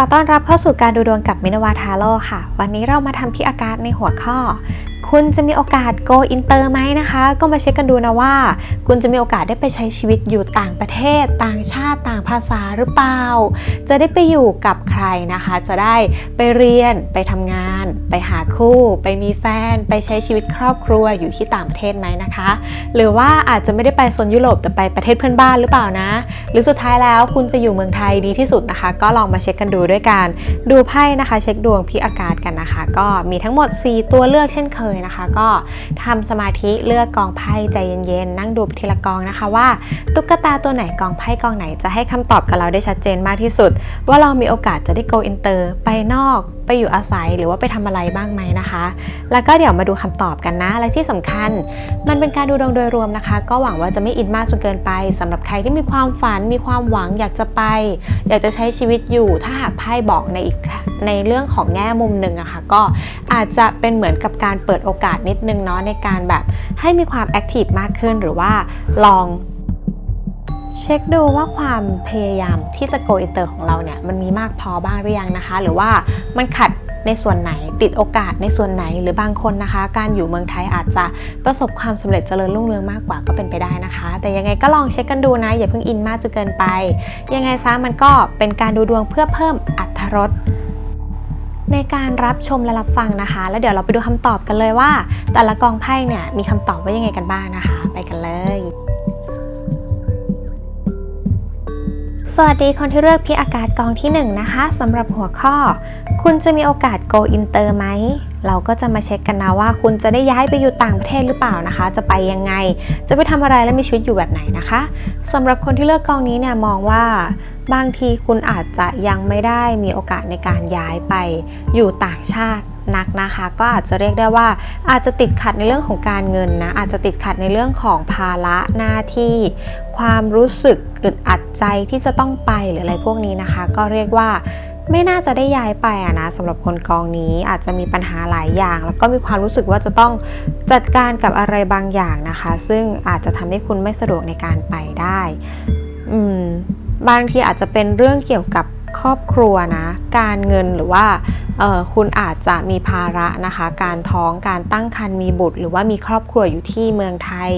อต้อนรับเข้าสู่การดูดวงกับมินาวาทาโร่ค่ะ วันนี้เรามาทำพิอากาศในหัวข้อ คุณจะมีโอกาส go inter ไหมนะคะ ก็มาเช็คกันดูนะว่า คุณจะมีโอกาสได้ไปใช้ชีวิตอยู่ต่างประเทศ ต่างชาติต่างภาษาหรือเปล่า จะได้ไปอยู่กับใครนะคะ จะได้ไปเรียนไปทำงาน ไปหาคู่ ไปมีแฟน ไปใช้ชีวิตครอบครัวอยู่ที่ต่างประเทศไหมนะคะ หรือว่าอาจจะไม่ได้ไปโซนยุโรปแต่ไปประเทศเพื่อนบ้านหรือเปล่านะ หรือสุดท้ายแล้วคุณจะอยู่เมืองไทยดีที่สุดนะคะ ก็ลองมาเช็คกันดูด้วยการดูไพ่นะคะ เช็คดวงพิอากาศกันนะคะ ก็มีทั้งหมด 4 ตัวเลือกเช่นเคยนะคะ ก็ทำสมาธิเลือกกองไพ่ใจเย็นๆ นั่งดูทีละกองนะคะว่า ตุ๊กตาตัวไหนกองไพ่กองไหนจะให้คำตอบกับเราได้ชัดเจนมากที่สุด ว่าเรามีโอกาสจะได้ go inter ไปนอก ไปอยู่อาศัยหรือว่าไปทำอะไรบ้างไหมนะคะ แล้วก็เดี๋ยวมาดูคำตอบกันนะ และที่สำคัญ มันเป็นการดูดวงโดยรวมนะคะ ก็หวังว่าจะไม่อินมากจนเกินไปสำหรับใครที่มีความฝัน มีความหวังอยากจะไป อยากจะใช้ชีวิตอยู่ ถ้าหากไพ่บอกในอีกในเรื่องของแง่มุมหนึ่งอะค่ะก็อาจจะเป็นเหมือนกับการเปิดโอกาสนิดนึงเนาะในการแบบให้มีความแอคทีฟมากขึ้นหรือว่าลอง เช็คดูว่าความพยายามที่จะโกอินเตอร์ของเราเนี่ยมันมีมากพอบ้างหรือยังนะคะ หรือว่ามันขัดในส่วนไหนติดโอกาสในส่วนไหนหรือบางคนนะคะ การอยู่เมืองไทยอาจจะประสบความสำเร็จเจริญรุ่งเรืองมากกว่าก็เป็นไปได้นะคะ แต่ยังไงก็ลองเช็คกันดูนะ อย่าเพิ่งอินมากจนเกินไป ยังไงซะมันก็เป็นการดูดวงเพื่อเพิ่มอัตรสในการรับชมและรับฟังนะคะ แล้วเดี๋ยวเราไปดูคำตอบกันเลยว่า แต่ละกองไพ่เนี่ยมีคำตอบว่ายังไงกันบ้างนะคะ ไปกันเลย สวัสดีคนที่เลือกพิอากาศกองที่ 1 นะคะสำหรับหัวข้อ คุณจะมีโอกาส go inter ไหม เราก็จะมาเช็คกันนะว่า คุณจะได้ย้ายไปอยู่ต่างประเทศหรือเปล่านะคะ จะไปยังไง จะไปทำอะไรและมีชีวิตอยู่แบบไหนนะคะสำหรับคนที่เลือกกองนี้เนี่ยมองว่าบางทีคุณอาจจะยังไม่ได้มีโอกาสในการย้ายไปอยู่ต่างชาติ นักนะคะ ก็อาจจะเรียกได้ว่า อาจจะติดขัดในเรื่องของการเงินนะอาจจะติดขัดในเรื่องของภาระหน้าที่ ความรู้สึกอึดอัดใจที่จะต้องไปหรืออะไรพวกนี้นะคะ ก็เรียกว่าไม่น่าจะได้ย้ายไปอะนะสำหรับคนกองนี้อาจจะมีปัญหาหลายอย่าง แล้วก็มีความรู้สึกว่าจะต้องจัดการกับอะไรบางอย่างนะคะ ซึ่งอาจจะทำให้คุณไม่สะดวกในการไปได้ อืมบางทีอาจจะเป็นเรื่องเกี่ยวกับ ครอบครัวนะ การเงินหรือว่าคุณอาจจะมีภาระนะคะ การท้องการตั้งครรภ์มีบุตร หรือว่ามีครอบครัวอยู่ที่เมืองไทย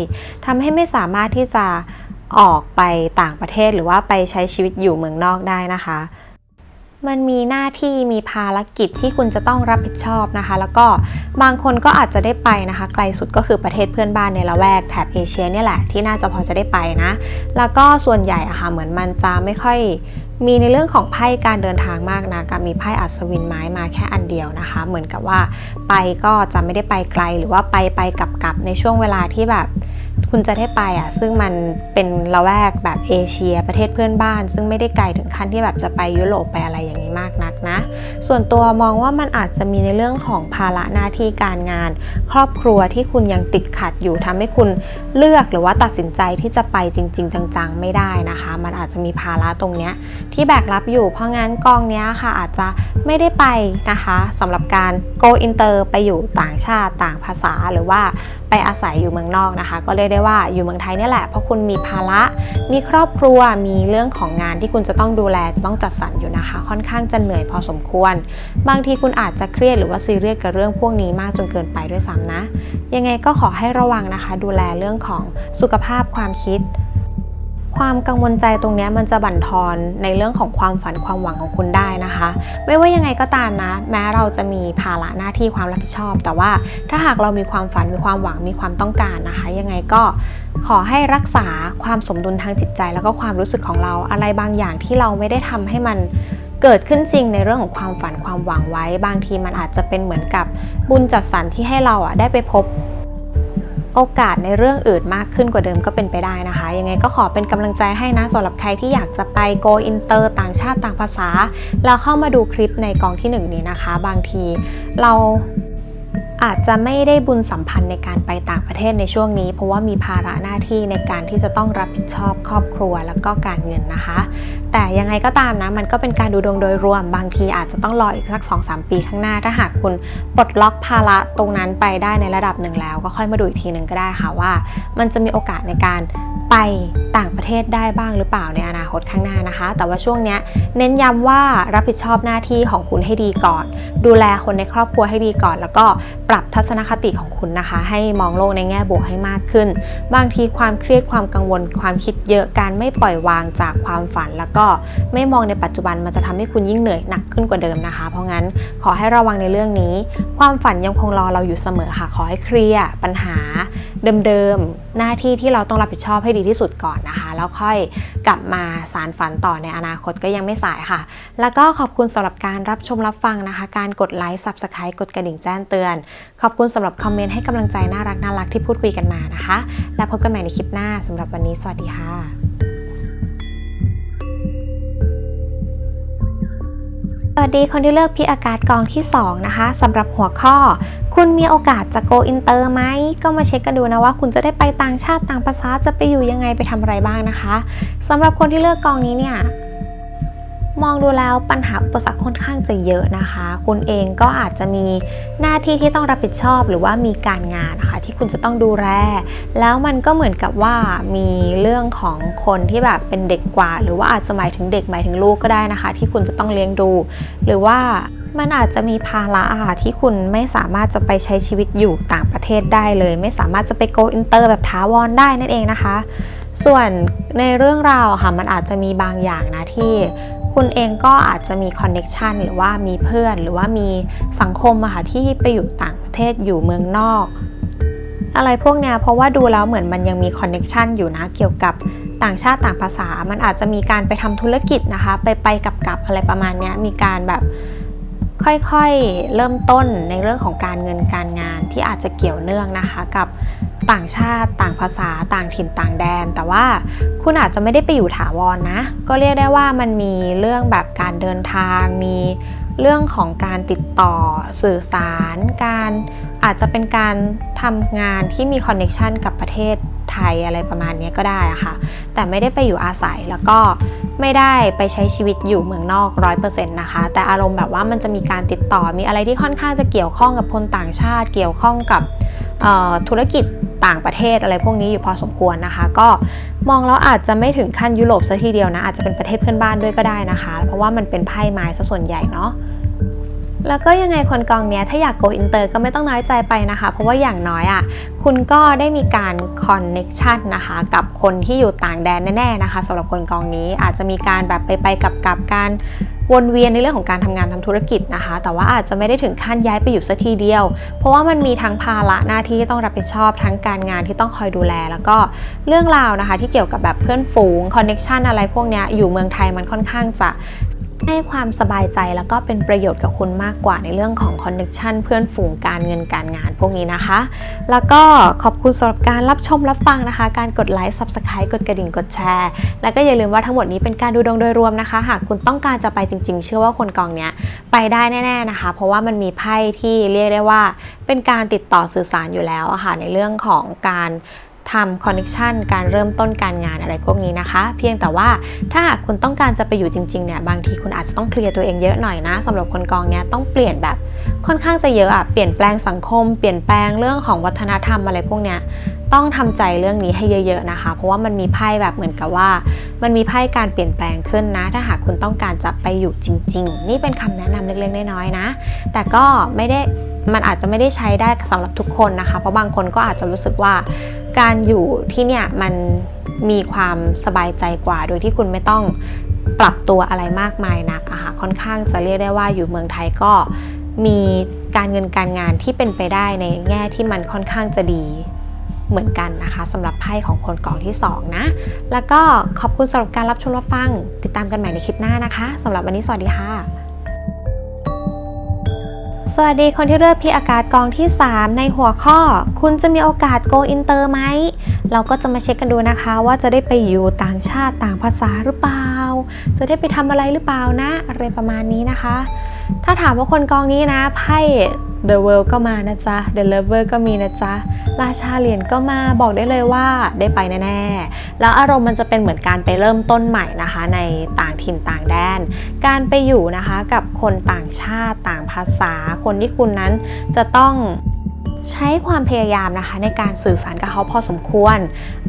ทำให้ไม่สามารถที่จะออกไปต่างประเทศหรือว่าไปใช้ชีวิตอยู่เมืองนอกได้นะคะ มันมีหน้าที่มีภารกิจที่คุณจะต้องรับผิดชอบนะคะ แล้วก็บางคนก็อาจจะได้ไปนะคะ ไกลสุดก็คือประเทศเพื่อนบ้านในละแวกแถบเอเชียเนี่ยแหละที่น่าจะพอจะได้ไปนะ แล้วก็ส่วนใหญ่อะค่ะเหมือนมันจะไม่ค่อย มีในเรื่องของไพ่การเดินทางมากนะการมีไพ่อัศวินไม้มาแค่อันเดียวนะคะ เหมือนกับว่าไปก็จะไม่ได้ไปไกลหรือว่าไปไปกลับกลับในช่วงเวลาที่แบบคุณจะได้ไปอะซึ่งมันเป็นละแวกแบบเอเชีย ประเทศเพื่อนบ้าน ซึ่งไม่ได้ไกลถึงขั้นที่แบบจะไปยุโรปไปอะไรอย่างนี้มากนักนะ ส่วนตัวมองว่ามันอาจจะมีในเรื่องของภาระหน้าที่การงาน ครอบครัวที่คุณยังติดขัดอยู่ทำให้คุณเลือกหรือว่าตัดสินใจที่จะไปจริง ๆ จังๆ ไม่ได้นะคะ มันอาจจะมีภาระตรงเนี้ยที่แบกรับอยู่เพราะงั้นกองเนี้ยค่ะอาจจะไม่ได้ไปนะคะสำหรับการ go inter ไปอยู่ต่างชาติต่างภาษาหรือว่า ไปอาศัยอยู่เมืองนอกนะคะ ก็เรียกได้ว่าอยู่เมืองไทยนี่แหละเพราะคุณมีภาระ มีครอบครัวมีเรื่องของงานที่คุณจะต้องดูแลจะต้องจัดสรรอยู่นะคะ ค่อนข้างจะเหนื่อยพอสมควร บางทีคุณอาจจะเครียดหรือว่าซีเรียสกับเรื่องพวกนี้มากจนเกินไปด้วยซ้ำนะ ยังไงก็ขอให้ระวังนะคะ ดูแลเรื่องของสุขภาพความคิด ความกังวลใจตรงนี้มันจะบั่นทอนในเรื่องของความฝันความหวังของคุณได้นะคะ ไม่ว่ายังไงก็ตามนะ แม้เราจะมีภาระหน้าที่ความรับผิดชอบ แต่ว่าถ้าหากเรามีความฝันมีความหวังมีความต้องการนะคะ ยังไงก็ขอให้รักษาความสมดุลทางจิตใจ แล้วก็ความรู้สึกของเราอะไรบางอย่างที่เราไม่ได้ทำให้มันเกิดขึ้นจริงในเรื่องของความฝันความหวังไว้ บางทีมันอาจจะเป็นเหมือนกับบุญจัดสรรที่ให้เราอะได้ไปพบ โอกาสในเรื่องอื่นมากขึ้นกว่าเดิมก็เป็นไปได้นะคะ ยังไงก็ขอเป็นกำลังใจให้นะสำหรับใครที่อยากจะไป go inter ต่างชาติต่างภาษา แล้วเข้ามาดูคลิปในกองที่หนึ่งนี้นะคะ บางทีเรา อาจจะไม่ได้บุญสัมพันธ์ในการไปต่างประเทศในช่วงนี้ เพราะว่ามีภาระหน้าที่ในการที่จะต้องรับผิดชอบครอบครัวแล้วก็การเงินนะคะ แต่ยังไงก็ตามนะมันก็เป็นการดูดวงโดยรวมบางทีอาจจะต้องรออีกสัก 2-3 ปีข้างหน้า ถ้าหากคุณปลดล็อกภาระตรงนั้นไปได้ในระดับหนึ่งแล้ว ก็ค่อยมาดูอีกทีหนึ่งก็ได้ค่ะว่า มันจะมีโอกาสในการไปต่างประเทศได้บ้างหรือเปล่าในอนาคตข้างหน้านะคะ แต่ว่าช่วงนี้เน้นย้ำว่ารับผิดชอบหน้าที่ของคุณให้ดีก่อน ดูแลคนในครอบครัวให้ดีก่อน แล้วก็ปรับทัศนคติของคุณนะคะ ให้มองโลกในแง่บวกให้มากขึ้น บางทีความเครียดความกังวล ความคิดเยอะการไม่ปล่อยวางจากความฝัน แล้วก็ไม่มองในปัจจุบันมันจะทำให้คุณยิ่งเหนื่อยหนักขึ้นกว่าเดิมนะคะ เพราะงั้นขอให้ระวังในเรื่องนี้ ความฝันยังคงรอเราอยู่เสมอค่ะ ขอให้เคลียร์ปัญหาเดิมๆหน้าที่ที่เราต้องรับผิดชอบให้ดีที่สุดก่อนนะคะ แล้วค่อยกลับมาสารฝันต่อในอนาคตก็ยังไม่สายค่ะ แล้วก็ขอบคุณสำหรับการรับชมรับฟังนะคะ การกดไลค์ Subscribe กดกระดิ่งแจ้งเตือนขอบคุณสำหรับคอมเมนต์ให้กำลังใจน่ารักน่ารักที่พูดคุยกันมานะคะ แล้วพบกันใหม่ในคลิปหน้าสำหรับวันนี้สวัสดีค่ะสวัสดีคนที่เลือกพิกอากาศกองที่ 2 นะคะสำหรับหัวข้อ คุณมีโอกาสจะ go inter ไหม ก็มาเช็คกันดูนะว่า คุณจะได้ไปต่างชาติต่างภาษาจะไปอยู่ยังไงไปทำอะไรบ้างนะคะสำหรับคนที่เลือกกองนี้เนี่ย มองดูแล้วปัญหาอุปสรรคค่อนข้างจะเยอะนะคะ คุณเองก็อาจจะมีหน้าที่ที่ต้องรับผิดชอบ หรือว่ามีการงานนะคะที่คุณจะต้องดูแลแล้วมันก็เหมือนกับว่ามีเรื่องของคนที่แบบเป็นเด็กกว่า หรือว่าอาจจะหมายถึงเด็กหมายถึงลูกก็ได้นะคะ ที่คุณจะต้องเลี้ยงดู หรือว่ามันอาจจะมีภาระอะค่ะที่คุณไม่สามารถจะไปใช้ชีวิตอยู่ต่างประเทศได้เลย ไม่สามารถจะไป go inter แบบถาวรได้นั่นเองนะคะ ส่วนในเรื่องราวค่ะมันอาจจะมีบางอย่างนะที่ คุณเองก็อาจจะมีคอนเน็ชันหรือว่ามีเพื่อน หรือว่ามีสังคมอะค่ะที่ไปอยู่ต่างประเทศอยู่เมืองนอก อะไรพวกเนี้ยเพราะว่าดูแล้วเหมือนมันยังมีคอนเน็ชันอยู่นะเกี่ยวกับต่างชาติต่างภาษา มันอาจจะมีการไปทำธุรกิจนะคะ ไปไปกับกับอะไรประมาณเนี้ยมีการแบบค่อยๆเริ่มต้นในเรื่องของการเงินการงานที่อาจจะเกี่ยวเนื่องนะคะกับ ต่างชาติ ต่างภาษา ต่างถิ่นต่างแดน แต่ว่าคุณอาจจะไม่ได้ไปอยู่ถาวรนนะ ก็เรียกได้ว่ามันมีเรื่องแบบการเดินทาง มีเรื่องของการติดต่อสื่อสาร การอาจจะเป็นการทำงานที่มีคอนเน็ชันกับประเทศไทยอะไรประมาณนี้ก็ได้อะค่ะ แต่ไม่ได้ไปอยู่อาศัยแล้วก็ไม่ได้ไปใช้ชีวิตอยู่เมืองนอก100%นต์นะคะ แต่อารมณ์แบบว่ามันจะมีการติดต่อมีอะไรที่ค่อนข้างจะเกี่ยวข้องกับคนต่างชาติ เกี่ยวข้องกับธุรกิจ ต่างประเทศอะไรพวกนี้อยู่พอสมควรนะคะ ก็มองแล้วอาจจะไม่ถึงขั้นยุโรปซะทีเดียวนะอาจจะเป็นประเทศเพื่อนบ้านด้วยก็ได้นะคะ เพราะว่ามันเป็นไพ่ไม้ซะส่วนใหญ่เนาะแล้วก็ยังไงคนกองเนี้ยถ้าอยาก go inter ก็ไม่ต้องน้อยใจไปนะคะ เพราะว่าอย่างน้อยอะ่ะคุณก็ได้มีการ connection นะคะกับคนที่อยู่ต่างแดนแน่ๆนะคะสำหรับคนกองนี้อาจจะมีการแบบไปไปกับกับการ วนเวียนในเรื่องของการทำงานทำธุรกิจนะคะ แต่ว่าอาจจะไม่ได้ถึงขั้นย้ายไปอยู่สัทีเดียว เพราะว่ามันมีทั้งภาระหน้าที่ที่ต้องรับผิดชอบทั้งการงานที่ต้องคอยดูแล แล้วก็เรื่องราวนะคะ ที่เกี่ยวกับแบบเพื่อนฝูงคอนเน็กชันอะไรพวกนี้อยู่เมืองไทยมันค่อนข้างจะ ให้ความสบายใจแล้วก็เป็นประโยชน์กับคุณมากกว่าในเรื่องของคอนเน c ชันเพื่อนฝูงการเงินการงานพวกนี้นะคะ แล้วก็ขอบคุณสำหรับการรับชมรับฟังนะคะ การกดไลค์ Subscribe กดกระดิ่งกดแชร์ แล้วก็อย่าลืมว่าทั้งหมดนี้เป็นการดูดวงโดยรวมนะคะ หากคุณต้องการจะไปจริง ๆ เชื่อว่าคนกองเนี้ยไปได้แน่ ๆนะคะ เพราะว่ามันมีไพ่ที่เรียกได้ว่า เป็นการติดต่อสื่อสารอยู่แล้วอะค่ะในเรื่องของการ ทำคอนเน c ชันการเริ่มต้นการงานอะไรพวกนี้นะคะ เพียงแต่ว่าถ้าหากคุณต้องการจะไปอยู่จริงๆเนี่ยบางทีคุณอาจจะต้องเคลียร์ตัวเองเยอะหน่อยนะสำหรับคนกองเนี้ยต้องเปลี่ยนแบบค่อนข้างจะเยอะอะเปลี่ยนแปลงสังคม เปลี่ยนแปลงเรื่องของวัฒนธรรมอะไรพวกเนี้ยต้องทำใจเรื่องนี้ให้เยอะๆนะคะ เพราะว่ามันมีไพ่แบบเหมือนกับว่า มันมีไพ่การเปลี่ยนแปลงขึ้นนะ ถ้าหากคุณต้องการจะไปอยู่จริง ๆ นี่เป็นคำแนะนำเล็กๆน้อยๆนะ แต่ก็ไม่ได้มันอาจจะไม่ได้ใช้ได้สำหรับทุกคนนะคะ เพราะบางคนก็อาจจะรู้สึกว่า การอยู่ที่เนี่ยมันมีความสบายใจกว่า โดยที่คุณไม่ต้องปรับตัวอะไรมากมายนักอะค่ะค่อนข้างจะเรียกได้ว่าอยู่เมืองไทยก็มีการเงินการงานที่เป็นไปได้ในแง่ที่มันค่อนข้างจะดีเหมือนกันนะคะสำหรับไพ่ของคนกองที่ 2 นะ แล้วก็ขอบคุณสำหรับการรับชมรับฟัง ติดตามกันใหม่ในคลิปหน้านะคะสำหรับวันนี้สวัสดีค่ะ วัสดีคนที่เลือกพีอากาศกองที่ 3 ในหัวข้อ คุณจะมีโอกาส go inter ไหม เราก็จะมาเช็คกันดูนะคะ ว่าจะได้ไปอยู่ต่างชาติต่างภาษาหรือเปล่า จะได้ไปทำอะไรหรือเปล่านะ อะไรประมาณนี้นะคะ ถ้าถามว่าคนกองนี้นะไพ่ The World ก็มานะจ๊ะ The Lover ก็มีนะจ๊ะ ราชาเหรียญก็มาบอกได้เลยว่าได้ไปแน่ๆ แล้วอารมณ์มันจะเป็นเหมือนการไปเริ่มต้นใหม่นะคะ ในต่างถิ่นต่างแดน การไปอยู่นะคะกับคนต่างชาติต่างภาษา คนที่คุณนั้นจะต้อง ใช้ความพยายามนะคะในการสื่อสารกับเขาพอสมควร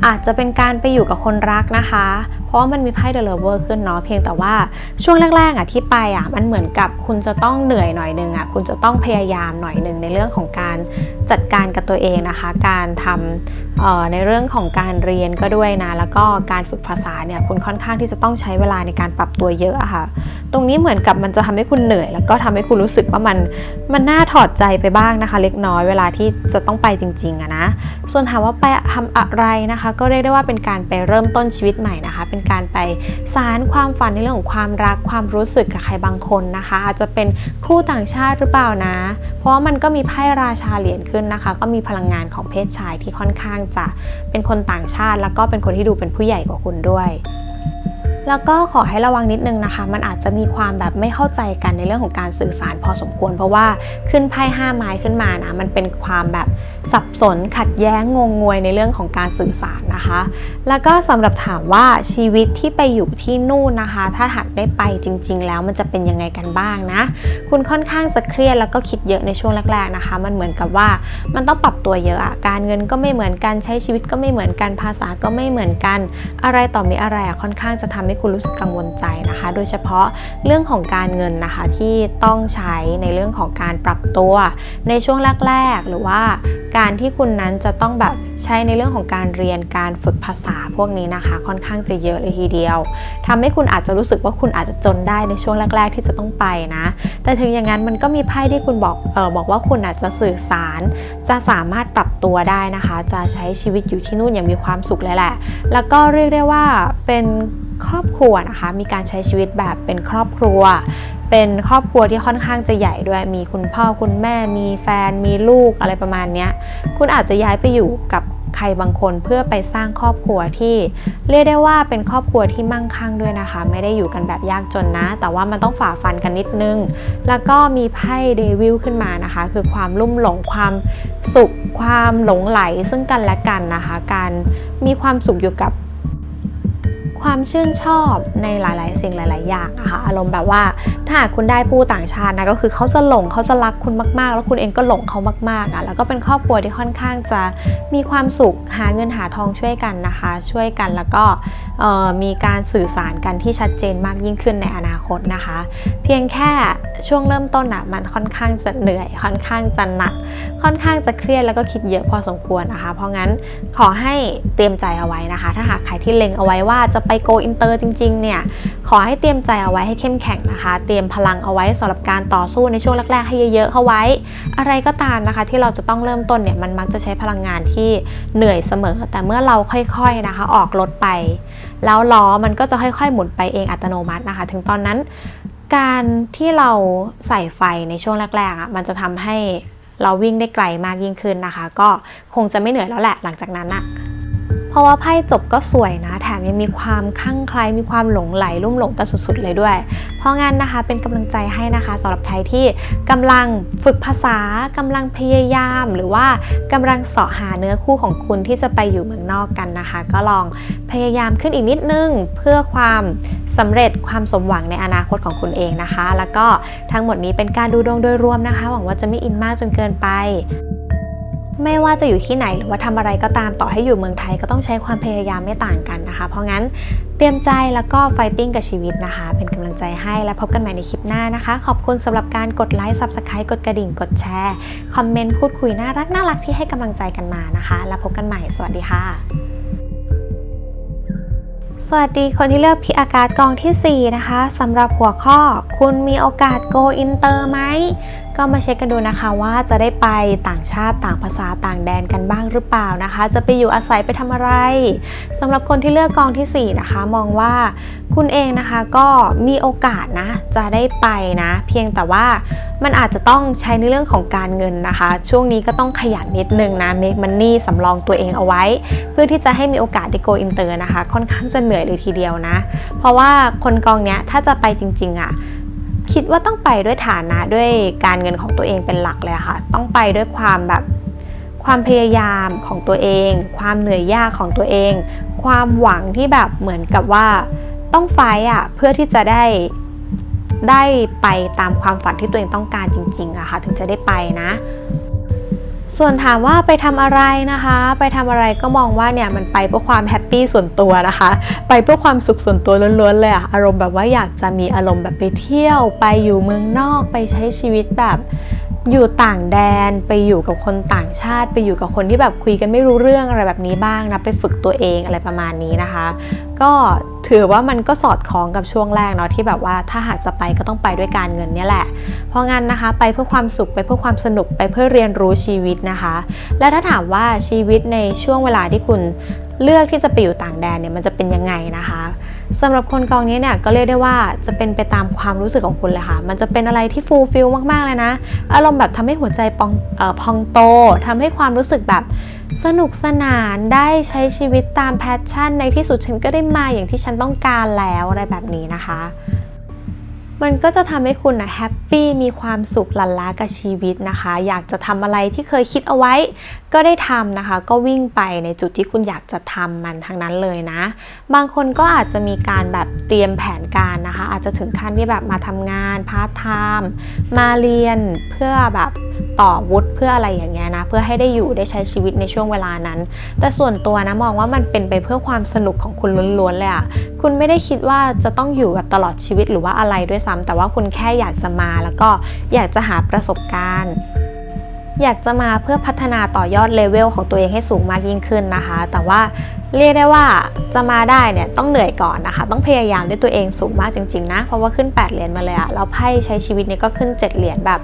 อาจจะเป็นการไปอยู่กับคนรักนะคะ เพราะว่ามันมีไพ่เดลเวอร์ขึ้นเนาะเพียงแต่ว่าช่วงแรกๆอะที่ไปอะมันเหมือนกับคุณจะต้องเหนื่อยหน่อยนึงอะคุณจะต้องพยายามหน่อยนึงในเรื่องของการจัดการกับตัวเองนะคะ การทำเอ่อในเรื่องของการเรียนก็ด้วยนะแล้วก็การฝึกภาษาเนี่ยคุณค่อนข้างที่จะต้องใช้เวลาในการปรับตัวเยอะอะค่ะ ตรงนี้เหมือนกับมันจะทำให้คุณเหนื่อย แล้วก็ทำให้คุณรู้สึกว่ามันมันน่าถอดใจไปบ้างนะคะ เล็กน้อยเวลาที่จะต้องไปจริงๆอะนะ ส่วนถามว่าไปทำอะไรนะคะ ก็เรียกได้ว่าเป็นการไปเริ่มต้นชีวิตใหม่นะคะ เป็นการไปสารความฝันในเรื่องของความรักความรู้สึกกับใครบางคนนะคะ อาจจะเป็นคู่ต่างชาติหรือเปล่านะ เพราะว่ามันก็มีไพ่ราชาเหรียญขึ้นนะคะ ก็มีพลังงานของเพศชายที่ค่อนข้างจะเป็นคนต่างชาติ แล้วก็เป็นคนที่ดูเป็นผู้ใหญ่กว่าคุณด้วย แล้วก็ขอให้ระวังนิดนึงนะคะ มันอาจจะมีความแบบไม่เข้าใจกันในเรื่องของการสื่อสารพอสมควร เพราะว่าขึ้นไพ่ห้าไม้ขึ้นมานะ มันเป็นความแบบสับสนขัดแย้งงงงวยในเรื่องของการสื่อสารนะคะ แล้วก็สำหรับถามว่าชีวิตที่ไปอยู่ที่นู่นนะคะ ถ้าหากได้ไปจริง ๆ แล้วมันจะเป็นยังไงกันบ้างนะ คุณค่อนข้างจะเครียดแล้วก็คิดเยอะในช่วงแรกๆนะคะ มันเหมือนกับว่ามันต้องปรับตัวเยอะอะการเงินก็ไม่เหมือนกันใช้ชีวิตก็ไม่เหมือนกันภาษาก็ไม่เหมือนกัน อะไรต่อมีอะไรอะค่อนข้างจะทำให้คุณรู้สึกกังวลใจนะคะ โดยเฉพาะเรื่องของการเงินนะคะที่ต้องใช้ในเรื่องของการปรับตัว ในช่วงแรก ๆ หรือว่าการที่คุณนั้นจะต้องแบบใช้ในเรื่องของการเรียนการฝึกภาษาพวกนี้นะคะ ค่อนข้างจะเยอะเลยทีเดียวทำให้คุณอาจจะรู้สึกว่าคุณอาจจะจนได้ในช่วงแรก ๆ ที่จะต้องไปนะ แต่ถึงอย่างนั้นมันก็มีไพ่ที่คุณบอกเออบอกว่าคุณอาจจะสื่อสาร จะสามารถปรับตัวได้นะคะ จะใช้ชีวิตอยู่ที่นู่นอย่างมีความสุขเลยแหละ แล้วก็เรียกได้ว่าเป็น ครอบครัวนะคะ มีการใช้ชีวิตแบบเป็นครอบครัว เป็นครอบครัวที่ค่อนข้างจะใหญ่ด้วย มีคุณพ่อคุณแม่ มีแฟน มีลูกอะไรประมาณนี้คุณอาจจะย้ายไปอยู่กับใครบางคนเพื่อไปสร้างครอบครัวที่เรียกได้ว่าเป็นครอบครัวที่มั่งคั่งด้วยนะคะ ไม่ได้อยู่กันแบบยากจนนะ แต่ว่ามันต้องฝ่าฟันกันนิดนึง แล้วก็มีไพ่เดวิลขึ้นมานะคะ คือความลุ่มหลงความสุข ความหลงไหลซึ่งกันและกันนะคะ การมีความสุขอยู่กับ ความชื่นชอบในหลาย ๆ สิ่งหลาย ๆ อย่างนะคะอารมณ์แบบว่าถ้าหากคุณได้ผู้ต่างชาตินะก็คือเขาจะหลงเขาจะรักคุณมาก ๆ แล้วคุณเองก็หลงเขามาก ๆ อะแล้วก็เป็นครอบครัวที่ค่อนข้างจะมีความสุขหาเงินหาทองช่วยกันนะคะ ช่วยกันแล้วก็มีการสื่อสารกันที่ชัดเจนมากยิ่งขึ้นในอนาคตนะคะ เพียงแค่ช่วงเริ่มต้นอะมันค่อนข้างจะเหนื่อย ค่อนข้างจะหนัก ค่อนข้างจะเครียดแล้วก็คิดเยอะพอสมควรนะคะ เพราะงั้นขอให้เตรียมใจเอาไว้นะคะ ถ้าหากใครที่เล็งเอาไว้ว่าจะไปไปโกอินเตอร์จริงๆเนี่ยขอให้เตรียมใจเอาไว้ให้เข้มแข็งนะคะ เตรียมพลังเอาไว้สำหรับการต่อสู้ในช่วงแรกๆให้เยอะๆเข้าไว้ อะไรก็ตามนะคะ ที่เราจะต้องเริ่มต้นเนี่ยมันมักจะใช้พลังงานที่เหนื่อยเสมอ แต่เมื่อเราค่อยๆนะคะ ออกรถไป แล้วล้อมันก็จะค่อยๆ หมุนไปเองอัตโนมัตินะคะ ถึงตอนนั้น การที่เราใส่ไฟในช่วงแรกๆอะมันจะทำให้เราวิ่งได้ไกลมากยิ่งขึ้นนะคะ ก็คงจะไม่เหนื่อยแล้วแหละหลังจากนั้นอะ เพราะว่าไพ่จบก็สวยนะ แถมยังมีความคลั่งไคล้มีความหลงไหลลุ่มหลงกันสุดๆเลยด้วย เพราะงั้นนะคะเป็นกำลังใจให้นะคะสำหรับใครที่กำลังฝึกภาษากำลังพยายาม หรือว่ากำลังเสาะหาเนื้อคู่ของคุณที่จะไปอยู่เมืองนอกกันนะคะ ก็ลองพยายามขึ้นอีกนิดนึงเพื่อความสำเร็จความสมหวังในอนาคตของคุณเองนะคะ แล้วก็ทั้งหมดนี้เป็นการดูดวงโดยรวมนะคะ หวังว่าจะไม่อินมากจนเกินไป ไม่ว่าจะอยู่ที่ไหนหรือว่าทำอะไรก็ตามต่อให้อยู่เมืองไทยก็ต้องใช้ความพยายามไม่ต่างกันนะคะ เพราะงั้นเตรียมใจแล้วก็ไฟติ้งกับชีวิตนะคะ เป็นกำลังใจให้และพบกันใหม่ในคลิปหน้านะคะ ขอบคุณสำหรับการกดไลค์ Subscribe กดกระดิ่งกดแชร์คอมเมนต์พูดคุยน่ารักน่ารักที่ให้กำลังใจกันมานะคะ แล้วพบกันใหม่สวัสดีค่ะสวัสดีคนที่เลือกพิกอากาศกองทีสี่ 4 นะคะสำหรับหัวข้อ คุณมีโอกาส go inter ไหม ก็มาเช็คกันดูนะคะว่าจะได้ไปต่างชาติต่างภาษาต่างแดนกันบ้างหรือเปล่านะคะ จะไปอยู่อาศัยไปทำอะไรสำหรับคนที่เลือกกองทีสี่ 4 นะคะ มองว่าคุณเองนะคะก็มีโอกาสนะจะได้ไปนะ เพียงแต่ว่ามันอาจจะต้องใช้ในเรื่องของการเงินนะคะ ช่วงนี้ก็ต้องขยันนิดนึงนะ make money สำรองตัวเองเอาไว้ เพื่อที่จะให้มีโอกาสได้ go inter นะคะ ค่อนข้างจะเหนื่อยเลยทีเดียวนะ เพราะว่าคนกองเนี้ยถ้าจะไปจริง ๆอะ่ะ คิดว่าต้องไปด้วยฐานะด้วยการเงินของตัวเองเป็นหลักเลยค่ะ ต้องไปด้วยความแบบความพยายามของตัวเอง ความเหนื่อยยากของตัวเอง ความหวังที่แบบเหมือนกับว่าต้องไฟอะเพื่อที่จะได้ได้ไปตามความฝันที่ตัวเองต้องการจริงๆอะค่ะถึงจะได้ไปนะ ส่วนถามว่าไปทำอะไรนะคะ ไปทำอะไรก็มองว่าเนี่ยมันไปเพื่อความแฮปปี้ส่วนตัวนะคะ ไปเพื่อความสุขส่วนตัวล้วนๆเลยอะอารมณ์แบบว่าอยากจะมีอารมณ์แบบไปเที่ยว ไปอยู่เมืองนอก ไปใช้ชีวิตแบบ อยู่ต่างแดนไปอยู่กับคนต่างชาติ ไปอยู่กับคนที่แบบคุยกันไม่รู้เรื่องอะไรแบบนี้บ้างนะไปฝึกตัวเองอะไรประมาณนี้นะคะ ก็ถือว่ามันก็สอดคล้องกับช่วงแรกเนาะที่แบบว่าถ้าหากจะไปก็ต้องไปด้วยการเงินเนี่ยแหละ เพราะงั้นนะคะ ไปเพื่อความสุขไปเพื่อความสนุกไปเพื่อเรียนรู้ชีวิตนะคะ และถ้าถามว่าชีวิตในช่วงเวลาที่คุณเลือกที่จะไปอยู่ต่างแดนเนี่ยมันจะเป็นยังไงนะคะ สำหรับคนกองนี้เนี่ยก็เรียกได้ว่าจะเป็นไปตามความรู้สึกของคุณเลยค่ะ มันจะเป็นอะไรที่ฟูลฟิลมากๆเลยนะ อารมณ์แบบทำให้หัวใจปองเออพองโตทำให้ความรู้สึกแบบสนุกสนานได้ใช้ชีวิตตามแพชชั่น ในที่สุดฉันก็ได้มาอย่างที่ฉันต้องการแล้วอะไรแบบนี้นะคะ มันก็จะทำให้คุณนะแฮปปี้มีความสุขหลั่นล้ากับชีวิตนะคะ อยากจะทำอะไรที่เคยคิดเอาไว้ ก็ได้ทำนะคะ ก็วิ่งไปในจุดที่คุณอยากจะทำมันทั้งนั้นเลยนะ บางคนก็อาจจะมีการแบบเตรียมแผนการนะคะ อาจจะถึงขั้นที่แบบมาทำงานพาร์ทไทม์มาเรียนเพื่อแบบต่อวุฒิเพื่ออะไรอย่างเงี้ยนะ เพื่อให้ได้อยู่ได้ใช้ชีวิตในช่วงเวลานั้น แต่ส่วนตัวนะมองว่ามันเป็นไปเพื่อความสนุกของคุณล้วนๆเลยอะคุณไม่ได้คิดว่าจะต้องอยู่แบบตลอดชีวิตหรือว่าอะไรด้วยซ้ำแต่ว่าคุณแค่อยากจะมาแล้วก็อยากจะหาประสบการณ์ อยากจะมาเพื่อพัฒนาต่อยอดเลเวลของตัวเองให้สูงมากยิ่งขึ้นนะคะ แต่ว่าเรียกได้ว่าจะมาได้เนี่ยต้องเหนื่อยก่อนนะคะ ต้องพยายามด้วยตัวเองสูงมากจริงๆนะ เพราะว่าขึ้น 8 เหรียญมาเลยอะแล้วไพ่ใช้ชีวิตเนี่ยก็ขึ้น 7 เหรียญแบบ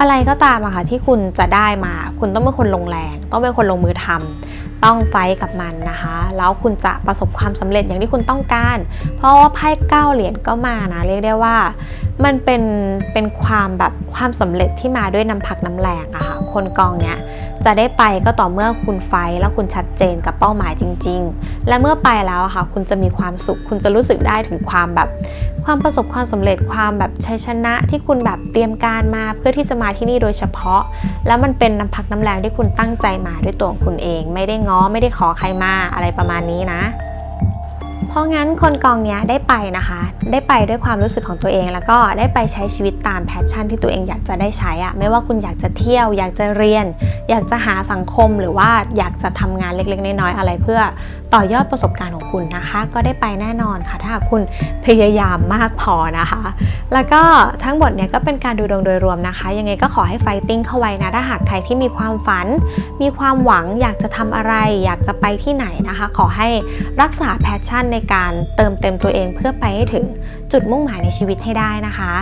อะไรก็ตามอะค่ะที่คุณจะได้มา คุณต้องเป็นคนลงแรง ต้องเป็นคนลงมือทำ ต้องไฟกับมันนะคะ แล้วคุณจะประสบความสำเร็จอย่างที่คุณต้องการ เพราะว่าไพ่เก้าเหรียญก็มานะ เรียกได้ว่า มันเป็นเป็นความแบบความสำเร็จที่มาด้วยน้ำพักน้ำแรงอะค่ะ คนกองเนี้ยจะได้ไปก็ต่อเมื่อคุณไฟแล้วคุณชัดเจนกับเป้าหมายจริง ๆ และเมื่อไปแล้วอะค่ะ คุณจะมีความสุข คุณจะรู้สึกได้ถึงความแบบ ความประสบความสำเร็จความแบบชัยชนะที่คุณแบบเตรียมการมาเพื่อที่จะมาที่นี่โดยเฉพาะ แล้วมันเป็นน้ำพักน้ำแรงที่คุณตั้งใจมาด้วยตัวของคุณเองไม่ได้ง้อไม่ได้ขอใครมาอะไรประมาณนี้นะ เพราะงั้นคนกองเนี้ยได้ไปนะคะ ได้ไปด้วยความรู้สึกของตัวเอง แล้วก็ได้ไปใช้ชีวิตตามแพชชั่นที่ตัวเองอยากจะได้ใช้อะไม่ว่าคุณอยากจะเที่ยว อยากจะเรียน อยากจะหาสังคมหรือว่าอยากจะทำงานเล็กๆน้อยๆอะไรเพื่อ ต่อยอดประสบการณ์ของคุณนะคะ ก็ได้ไปแน่นอนค่ะถ้าหากคุณพยายามมากพอนะคะ แล้วก็ทั้งหมดเนี่ยก็เป็นการดูดวงโดยรวมนะคะ ยังไงก็ขอให้ไฟติ้งเข้าไว้นะถ้าหากใครที่มีความฝัน มีความหวังอยากจะทำอะไร อยากจะไปที่ไหนนะคะ ขอให้รักษาแพชชั่นในการเติมเต็มตัวเองเพื่อไปให้ถึงจุดมุ่งหมายในชีวิตให้ได้นะคะ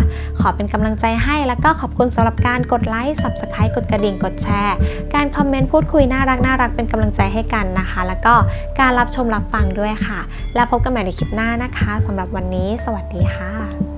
ขอเป็นกำลังใจให้แล้วก็ขอบคุณสำหรับการกดไลค์ subscribe กดกระดิ่งกดแชร์ การคอมเมนต์พูดคุยน่ารักน่ารักเป็นกำลังใจให้กันนะคะ แล้วก็การรับรับชมรับฟังด้วยค่ะ แล้วพบกันใหม่ในคลิปหน้านะคะสำหรับวันนี้ สวัสดีค่ะ